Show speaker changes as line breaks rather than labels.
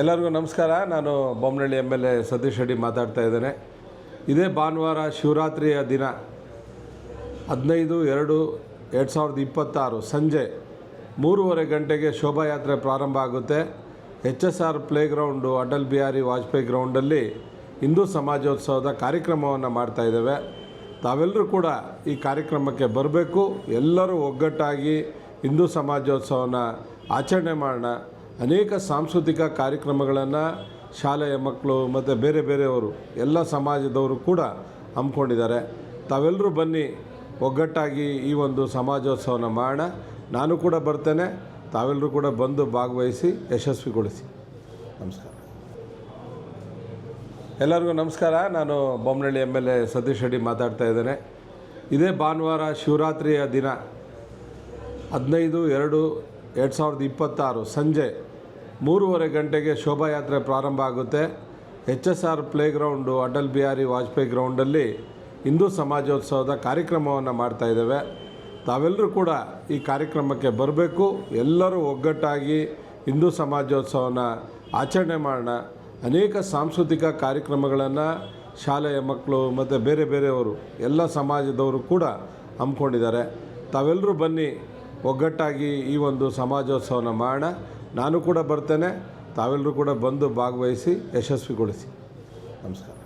ಎಲ್ಲರಿಗೂ ನಮಸ್ಕಾರ. ನಾನು Bommanahalli M L A Satish Reddy ಮಾತಾಡ್ತಾ ಇದ್ದೇನೆ. ಇದೇ ಭಾನುವಾರ ಶಿವರಾತ್ರಿಯ ದಿನ ಹದಿನೈದು ಎರಡು ಎರಡು ಸಾವಿರದ ಇಪ್ಪತ್ತಾರು ಸಂಜೆ ಮೂರುವರೆ ಗಂಟೆಗೆ ಶೋಭಾಯಾತ್ರೆ ಪ್ರಾರಂಭ ಆಗುತ್ತೆ. H S R playground, Atal Bihari Vajpayee ಗ್ರೌಂಡಲ್ಲಿ ಹಿಂದೂ ಸಮಾಜೋತ್ಸವದ ಕಾರ್ಯಕ್ರಮವನ್ನು ಮಾಡ್ತಾ ಇದ್ದೇವೆ. ತಾವೆಲ್ಲರೂ ಕೂಡ ಈ ಕಾರ್ಯಕ್ರಮಕ್ಕೆ ಬರಬೇಕು. ಎಲ್ಲರೂ ಒಗ್ಗಟ್ಟಾಗಿ ಹಿಂದೂ ಸಮಾಜೋತ್ಸವನ ಆಚರಣೆ ಮಾಡೋಣ. ಅನೇಕ ಸಾಂಸ್ಕೃತಿಕ ಕಾರ್ಯಕ್ರಮಗಳನ್ನು ಶಾಲೆಯ ಮಕ್ಕಳು ಮತ್ತು ಬೇರೆ ಬೇರೆಯವರು ಎಲ್ಲ ಸಮಾಜದವರು ಕೂಡ ಹಮ್ಮಿಕೊಂಡಿದ್ದಾರೆ. ತಾವೆಲ್ಲರೂ ಬನ್ನಿ, ಒಗ್ಗಟ್ಟಾಗಿ ಈ ಒಂದು ಸಮಾಜೋತ್ಸವನ ಮಾಡೋಣ. ನಾನು ಕೂಡ ಬರ್ತೇನೆ. ತಾವೆಲ್ಲರೂ ಕೂಡ ಬಂದು ಭಾಗವಹಿಸಿ, ಯಶಸ್ವಿಗೊಳಿಸಿ. ನಮಸ್ಕಾರ. ಎಲ್ಲರಿಗೂ ನಮಸ್ಕಾರ. ನಾನು Bommanahalli M L A Satish Reddy ಮಾತಾಡ್ತಾ ಇದ್ದೇನೆ. ಇದೇ ಭಾನುವಾರ ಶಿವರಾತ್ರಿಯ ದಿನ ಹದಿನೈದು ಎರಡು ಎರಡು ಸಾವಿರದ ಇಪ್ಪತ್ತಾರು ಸಂಜೆ ಮೂರುವರೆ ಗಂಟೆಗೆ ಶೋಭಾಯಾತ್ರೆ ಪ್ರಾರಂಭ ಆಗುತ್ತೆ. H S R playground Atal Bihari Vajpayee ಗ್ರೌಂಡಲ್ಲಿ ಹಿಂದೂ ಸಮಾಜೋತ್ಸವದ ಕಾರ್ಯಕ್ರಮವನ್ನು ಮಾಡ್ತಾ ಇದ್ದೇವೆ. ತಾವೆಲ್ಲರೂ ಕೂಡ ಈ ಕಾರ್ಯಕ್ರಮಕ್ಕೆ ಬರಬೇಕು. ಎಲ್ಲರೂ ಒಗ್ಗಟ್ಟಾಗಿ ಹಿಂದೂ ಸಮಾಜೋತ್ಸವನ ಆಚರಣೆ ಮಾಡೋಣ. ಅನೇಕ ಸಾಂಸ್ಕೃತಿಕ ಕಾರ್ಯಕ್ರಮಗಳನ್ನು ಶಾಲೆಯ ಮಕ್ಕಳು ಮತ್ತು ಬೇರೆ ಬೇರೆಯವರು, ಎಲ್ಲ ಸಮಾಜದವರು ಕೂಡ ಹಮ್ಮಿಕೊಂಡಿದ್ದಾರೆ. ತಾವೆಲ್ಲರೂ ಬನ್ನಿ, ಒಗ್ಗಟ್ಟಾಗಿ ಈ ಒಂದು ಸಮಾಜೋತ್ಸವನ ಮಾಡೋಣ. ನಾನು ಕೂಡ ಬರ್ತೇನೆ ತಾವೆಲ್ಲರೂ ಕೂಡ ಬಂದು ಭಾಗವಹಿಸಿ ಯಶಸ್ವಿಗೊಳಿಸಿ. ನಮಸ್ಕಾರ.